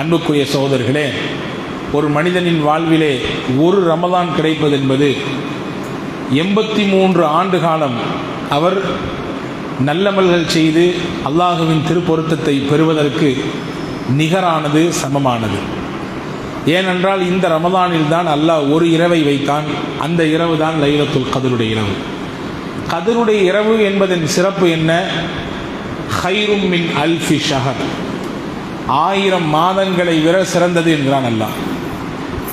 அன்புக்குரிய சகோதரர்களே ஒரு மனிதனின் வாழ்விலே ஒரு ரமதான் கிடைப்பது என்பது எண்பத்தி மூன்று ஆண்டு காலம் அவர் நல்லமல்கள் செய்து அல்லாஹுவின் திருப்பொருத்தத்தை பெறுவதற்கு நிகரானது சமமானது. ஏனென்றால் இந்த ரமதானில் தான் அல்லாஹ் ஒரு இரவை வைத்தான். அந்த இரவு தான் லைலத்துல் கதருடைய இரவு. கதருடைய இரவு என்பதன் சிறப்பு என்ன? ஹைரும் மின் அல்ஃபி ஷஹர். ஆயிரம் மாதங்களை விட சிறந்தது என்கிறான் அல்லாஹ்.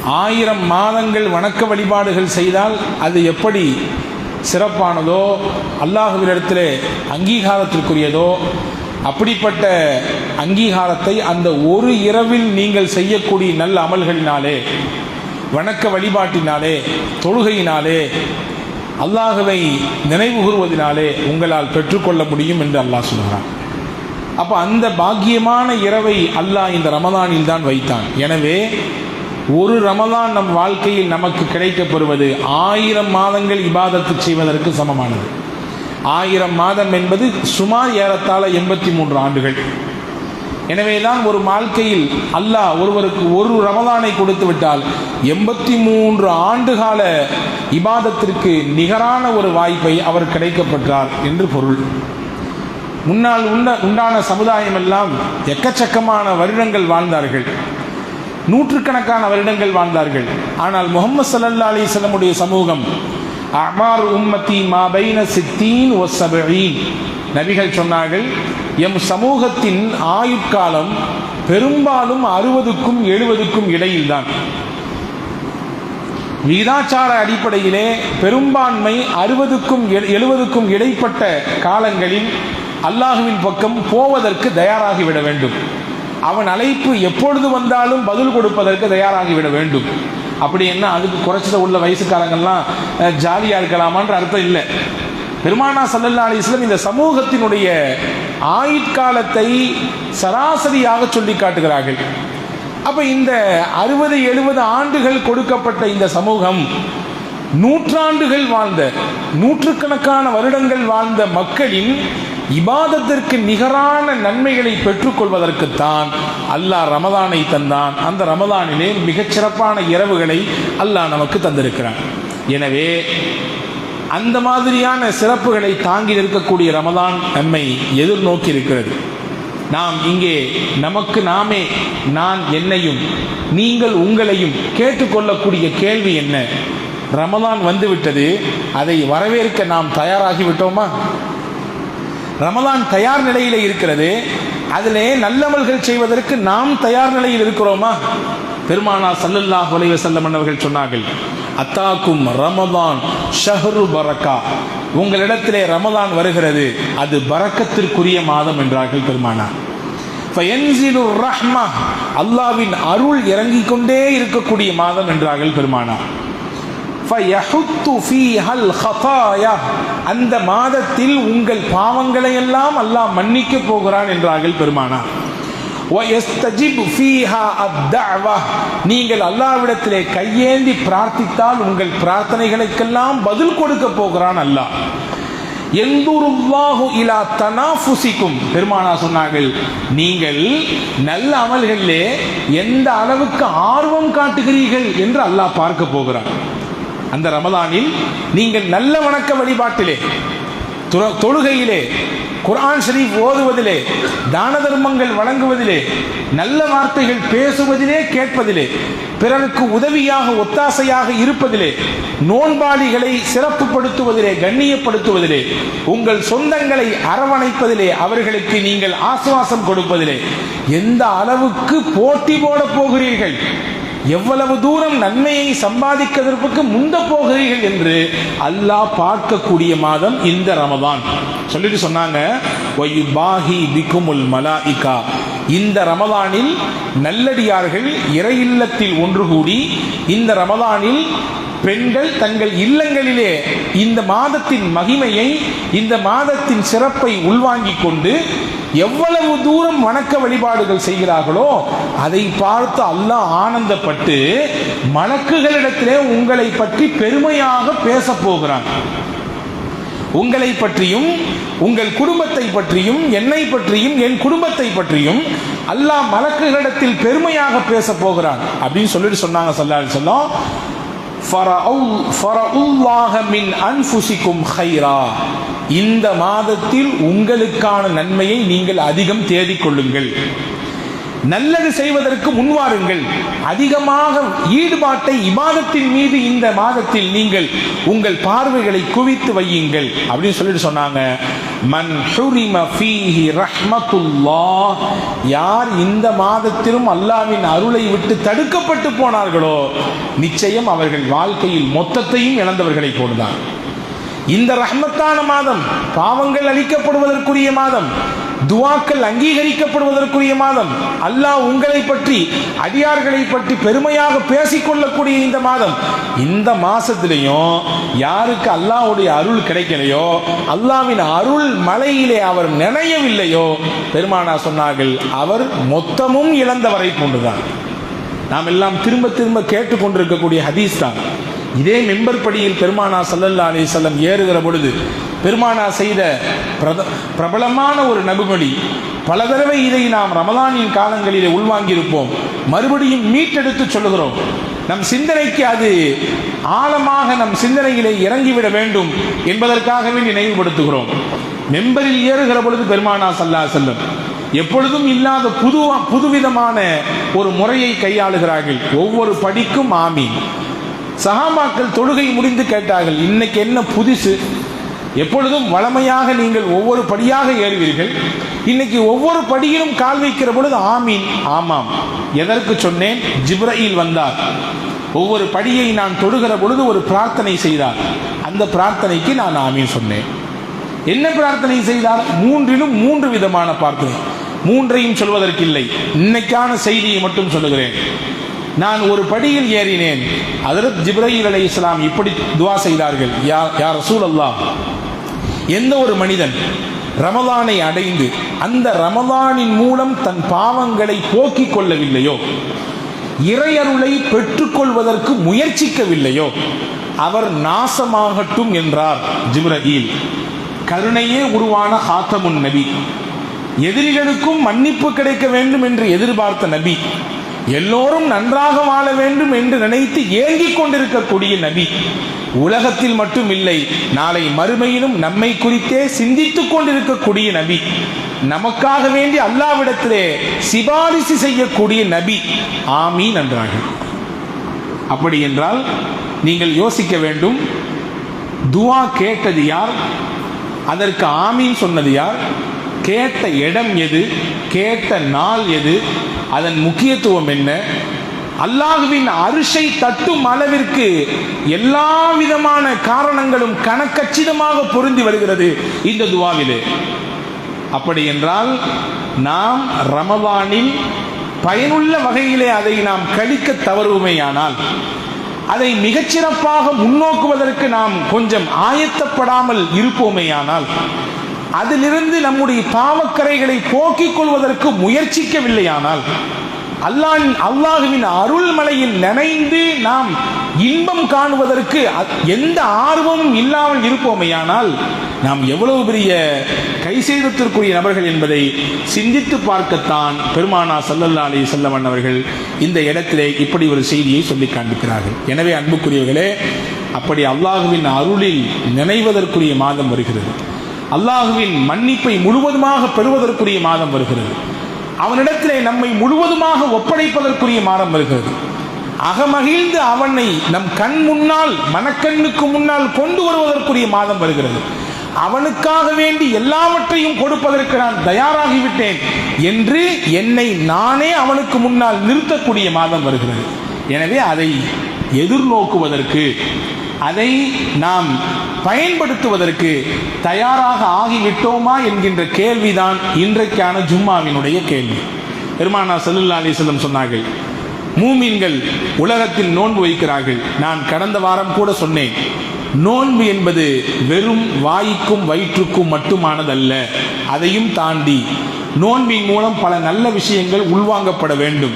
ஆயிரம் மாதங்கள் வணக்க வழிபாடுகள் செய்தால் அது எப்படி சிறப்பானதோ அல்லாஹுவிடத்தில் அங்கீகாரத்திற்குரியதோ அப்படிப்பட்ட அங்கீகாரத்தை அந்த ஒரு இரவில் நீங்கள் செய்யக்கூடிய நல்ல அமல்களினாலே வணக்க வழிபாட்டினாலே தொழுகையினாலே அல்லாஹுவை நினைவுகூறுவதினாலே உங்களால் பெற்றுக்கொள்ள முடியும் என்று அல்லாஹ் சொல்கிறான். அப்போ அந்த பாக்கியமான இரவை அல்லாஹ் இந்த ரமதானில் தான் வைத்தான். எனவே ஒரு ரமதான் நம் வாழ்க்கையில் நமக்கு கிடைக்கப்படுவது ஆயிரம் மாதங்கள் இபாதத்து செய்வதற்கு சமமானது. ஆயிரம் மாதம் என்பது சுமார் ஏறத்தாழ எண்பத்தி மூன்று ஆண்டுகள் எனவேதான் ஒரு வாழ்க்கையில் அல்லாஹ் ஒருவருக்கு ஒரு ரமதானை கொடுத்து விட்டால் எண்பத்தி மூன்று ஆண்டுகால இபாதத்திற்கு நிகரான ஒரு வாய்ப்பை அவர் கிடைக்கப்பட்டார் என்று பொருள். முன்னால் உண்ட உண்டான சமுதாயம் எல்லாம் எக்கச்சக்கமான வருடங்கள் வாழ்ந்தார்கள். நூற்றுக்கணக்கான வருடங்கள் வாழ்ந்தார்கள். ஆனால் முகமது சல்லல்லா அலிஸ்லமுடைய சமூகம் அமார் உம்மத்தி மாபைன சித்தீன் ஒ நபிகள் சொன்னார்கள் எம் சமூகத்தின் ஆயுட்காலம் பெரும்பாலும் அறுபதுக்கும் எழுபதுக்கும் இடையில்தான். விகிதாச்சார அடிப்படையிலே பெரும்பான்மை அறுபதுக்கும் எழுபதுக்கும் இடைப்பட்ட காலங்களில் அல்லாஹுவின் பக்கம் போவதற்கு தயாராகிவிட வேண்டும். அவன் அழைப்பு எப்பொழுது வந்தாலும் பதில் கொடுப்பதற்கு தயாராகிவிட வேண்டும். அப்படி என்ன? அதுக்கு குறைச்சத உள்ள வயசுக்காரங்கள்லாம் ஜாலியாக இருக்கலாமான்ற அர்த்தம் இல்லை. பெருமானா சல்லல்லா அலிஸ்லம் இந்த சமூகத்தினுடைய ஆயுட்காலத்தை சராசரியாக சொல்லி காட்டுகிறார்கள். அப்போ இந்த அறுபது எழுபது ஆண்டுகள் கொடுக்கப்பட்ட இந்த சமூகம் நூற்றாண்டுகள் வாழ்ந்த நூற்றுக்கணக்கான வருடங்கள் வாழ்ந்த மக்களின் இபாதத்திற்கு நிகரான நன்மைகளை பெற்றுக்கொள்வதற்குத்தான் அல்லாஹ் ரமதானை தந்தான். அந்த ரமதானிலே மிகச்சிறப்பான இரவுகளை அல்லாஹ் நமக்கு தந்திருக்கிறான். எனவே அந்த மாதிரியான சிறப்புகளை தாங்கி நிற்கக்கூடிய ரமதான் நம்மை எதிர்நோக்கி இருக்கிறது. நாம் இங்கே நமக்கு நாமே நான் என்னையும் நீங்கள் உங்களையும் கேட்டுக்கொள்ளக்கூடிய கேள்வி என்ன? ரமதான் வந்துவிட்டது அதை வரவேற்க நாம் தயாராகிவிட்டோமா ரமலான் ரமதான் தயார் நிலையில் இருக்கிறது. அதிலே நல்லமல்கள் செய்வதற்கு நாம் தயார் நிலையில் இருக்கிறோமா? பெருமானா சல்லல்லாஹ் உலைவ செல்லம் அவர்கள் சொன்னார்கள் அத்தாக்கும் ரமதான் ஷஹரு பரக்கா. உங்களிடத்திலே ரமதான் வருகிறது அது பரக்கத்திற்குரிய மாதம் என்றார்கள் பெருமானா ரஹ்மா. அல்லாவின் அருள் இறங்கிக் கொண்டே இருக்கக்கூடிய மாதம் என்றார்கள் பெருமானா அந்த மாதத்தில் உங்கள் பாவங்களை எல்லாம் அல்லாஹ் மன்னிக்க போகிறான் என்றார்கள் பெருமானார் நீங்கள் அல்லாவிடத்திலே கையேந்தி பிரார்த்தித்தால் உங்கள் பிரார்த்தனைகளுக்கெல்லாம் பதில் கொடுக்க போகிறான் அல்லாஹ். எந்தூருவாகு இலா தனாஃபுசிக்கும். பெருமானா சொன்னார்கள் நீங்கள் நல்ல அமல்களிலே எந்த அளவுக்கு ஆர்வம் காட்டுகிறீர்கள்? என்று அல்லாஹ் பார்க்க போகிறான். அந்த ரமதானில் நீங்கள் நல்ல வணக்க வழிபாட்டிலே தொழுகையிலே குரான் ஷரீப் ஓதுவதிலே தான தர்மங்கள் வழங்குவதிலே நல்ல வார்த்தைகள் பேசுவதிலே கேட்பதிலே பிறருக்கு உதவியாக ஒத்தாசையாக இருப்பதிலே நோன்பாளிகளை சிறப்புப்படுத்துவதிலே கண்ணியப்படுத்துவதிலே உங்கள் சொந்தங்களை அரவணைப்பதிலே அவர்களுக்கு நீங்கள் ஆசுவாசம் கொடுப்பதிலே எந்த அளவுக்கு போட்டி போட போகிறீர்கள்? எவ்வளவு தூரம் நன்மையை சம்பாதிக்கிறதற்கு முந்த போகிறீர்கள் என்று அல்லாஹ் பார்க்கக்கூடிய மாதம் இந்த ரமதான். சொல்லிட்டு சொன்னாங்க மலாஇகா இந்த ரமதானில் நல்லடியார்கள் இறையில்லத்தில் ஒன்று கூடி இந்த ரமதானில் பெண்கள் தங்கள் இல்லங்களிலே இந்த மாதத்தின் மகிமையை இந்த மாதத்தின் சிறப்பை உள்வாங்கிக் கொண்டு எவ்வளவு தூரம் வணக்க வழிபாடுகள் செய்கிறார்களோ அதை பார்த்து அல்லாஹ் ஆனந்தப்பட்டு மலக்குகளிடத்திலே உங்களை பற்றி பெருமையாக பேச போகிறான். உங்களை பற்றியும் உங்கள் குடும்பத்தை பற்றியும் என்னை பற்றியும் என் குடும்பத்தை பற்றியும் அல்லாஹ் மலக்குகளிடத்தில் பெருமையாக பேச போகிறான். அப்படின்னு சொல்லிட்டு சொன்னாங்க சல்லல்லாஹு சொல்லும் இந்த மாதத்தில் உங்களுக்கான நன்மையை நீங்கள் அதிகம் தேடிக் கொள்ளுங்கள் நல்லது செய்வதற்கு முன்வாருங்கள். அதிகமாக ஈடுபாட்டை இமாதத்தின் மீது இந்த மாதத்தில் நீங்கள் உங்கள் பார்வைகளை குவித்து வையுங்கள். அப்படின்னு சொல்லிட்டு சொன்னாங்க. மன் ஹுரிம ஃபீஹி யார் இந்த மாதத்திலும் அல்லாவின் அருளை விட்டு தடுக்கப்பட்டு போனார்களோ நிச்சயம் அவர்கள் வாழ்க்கையில் மொத்தத்தையும் இழந்தவர்களை போடுதான் இந்த ரஹ்மத்தான மாதம் பாவங்கள் அளிக்கப்படுவதற்குரிய மாதம். துவாக்கள் அங்கீகரிக்கப்படுவதற்குரிய மாதம். அல்லாஹ் உங்களை பற்றி அடியார்களை பற்றி பெருமையாக பேசிக்கொள்ளக்கூடிய இந்த மாதம். இந்த மாசத்திலையும் யாருக்கு அல்லாஹ்வுடைய அருள் கிடைக்கலையோ அல்லாவின் அருள் மலையிலே அவர் நினையவில்லையோ பெருமானா சொன்னார்கள் அவர் மொத்தமும் இழந்தவரை போன்றுதான். நாம் எல்லாம் திரும்ப திரும்ப கேட்டுக்கொண்டிருக்கக்கூடிய ஹதீஸ் தான். இதே மெம்பர் படியில் பெருமானா சல்லல்லா அலி செல்லம் ஏறுகிற பொழுது பெருமானா செய்த பிரத பிரபலமான ஒரு நபுமொழி பல தடவை இதை நாம் ரமலானின் காலங்களிலே உள்வாங்கியிருப்போம். மறுபடியும் மீட்டெடுத்து சொல்லுகிறோம். நம் சிந்தனைக்கு அது ஆழமாக நம் சிந்தனையிலே இறங்கிவிட வேண்டும் என்பதற்காகவே நினைவுபடுத்துகிறோம். மெம்பரில் ஏறுகிற பொழுது பெருமானா சல்லா செல்லம் எப்பொழுதும் இல்லாத புது புதுவிதமான ஒரு முறையை கையாளுகிறார்கள். ஒவ்வொரு படிக்கும் ஆமீன். சகாமாக்கள் தொழுகை முடிந்து கேட்டார்கள் இன்னைக்கு என்ன புதுசு? எப்பொழுதும் வளமையாக நீங்கள் ஒவ்வொரு படியாக ஏறுவீர்கள். இன்னைக்கு ஒவ்வொரு படியிலும் கால் வைக்கிற பொழுது ஆமீன் ஆமாம். எதற்கு சொன்னேன்? ஜிப்ரயில் வந்தார். ஒவ்வொரு படியை நான் தொடுகிற பொழுது ஒரு பிரார்த்தனை செய்தார். அந்த பிரார்த்தனைக்கு நான் ஆமீன் சொன்னேன். என்ன பிரார்த்தனை செய்தார்? மூன்றிலும் மூன்று விதமான பிரார்த்தனை. மூன்றையும் சொல்வதற்கில்லை. இன்னைக்கான செய்தியை மட்டும் சொல்லுகிறேன். நான் ஒரு படியில் ஏறினேன். அதரத் ஜிப்ரஹீல் அலி இஸ்லாம் இப்படி துவா செய்தார்கள். யார் யார் ரசூல் அல்லாஹ் எந்த ஒரு மனிதன் ரமலானை அடைந்து அந்த ரமலானின் மூலம் தன் பாவங்களை போக்கிக் கொள்ளவில்லையோ இறையருளை பெற்றுக்கொள்வதற்கு முயற்சிக்கவில்லையோ அவர் நாசமாகட்டும் என்றார் ஜிப்ரஹீல் கருணையே உருவான ஹாத்தமுன் நபி. எதிரிகளுக்கும் மன்னிப்பு கிடைக்க வேண்டும் என்று எதிர்பார்த்த நபி. எல்லோரும் நன்றாக வாழ வேண்டும் என்று நினைத்து ஏங்கிக் கொண்டிருக்கக்கூடிய நபி. உலகத்தில் மட்டும் இல்லை நாளை மறுமையிலும் நம்மை குறித்தே சிந்தித்துக் கொண்டிருக்கக்கூடிய நபி. நமக்காக வேண்டி அல்லாவிடத்திலே சிபாரிசு செய்யக்கூடிய நபி. ஆமீன் என்றார்கள். அப்படி என்றால் நீங்கள் யோசிக்க வேண்டும் துவா கேட்டது யார்? அதற்கு ஆமீன் சொன்னது யார்? கேட்ட இடம் எது கேட்ட நாள் எது அதன் முக்கியத்துவம் என்ன? அல்லாஹுவின் அரிசை தட்டும் அளவிற்கு எல்லா விதமான காரணங்களும் கணக்கச்சிதமாக பொருந்தி வருகிறது இந்த துவாவிலே. அப்படி என்றால் நாம் ரமவானில் பயனுள்ள வகையிலே அதை நாம் கழிக்க தவறுமையானால் அதை மிகச்சிறப்பாக முன்னோக்குவதற்கு நாம் கொஞ்சம் ஆயத்தப்படாமல் இருப்போமேயானால் அதிலிருந்து நம்முடைய பாவக்கரைகளை போக்கிக் கொள்வதற்கு முயற்சிக்கவில்லையானால் அல்லாஹ் அல்லாஹுவின் அருள்மலையில் நினைந்து நாம் இன்பம் காணுவதற்கு எந்த ஆர்வமும் இல்லாமல் இருப்போமையானால் நாம் எவ்வளவு பெரிய கை செய்தத்திற்குரிய நபர்கள் என்பதை சிந்தித்து பார்க்கத்தான் பெருமானா சல்லல்லா அலி செல்லவன் அவர்கள் இந்த இடத்திலே இப்படி ஒரு செய்தியை சொல்லி காண்பிக்கிறார்கள். எனவே அன்புக்குரியவர்களே அப்படி அல்லாஹுவின் அருளில் நினைவதற்குரிய மாதம் வருகிறது. அல்லாஹுவின் மன்னிப்பை முழுவதுமாக பெறுவதற்குரிய மாதம் வருகிறது. அவனிடத்திலே நம்மை முழுவதுமாக ஒப்படைப்பதற்குரிய மாதம் வருகிறது. அகமகிழ்ந்து அவனை நம் கண் முன்னால் மனக்கண்ணுக்கு முன்னால் கொண்டு வருவதற்குரிய மாதம் வருகிறது. அவனுக்காக வேண்டி எல்லாவற்றையும் கொடுப்பதற்கு நான் தயாராகிவிட்டேன் என்று என்னை நானே அவனுக்கு முன்னால் நிறுத்தக்கூடிய மாதம் வருகிறது. எனவே அதை எதிர்நோக்குவதற்கு அதை நாம் பயன்படுத்துவதற்கு தயாராக ஆகிவிட்டோமா என்கின்ற கேள்விதான் இன்றைக்கான ஜும்மாவினுடைய கேள்வி. பெருமானா சல்லுல்லா அலிஸ்லம் சொன்னார்கள் மூமீன்கள் உலகத்தில் நோன்பு வைக்கிறார்கள். நான் கடந்த வாரம் கூட சொன்னேன் நோன்பு என்பது வெறும் வாய்க்கும் வயிற்றுக்கும் மட்டுமானதல்ல அதையும் தாண்டி நோன்பின் மூலம் பல நல்ல விஷயங்கள் உள்வாங்கப்பட வேண்டும்.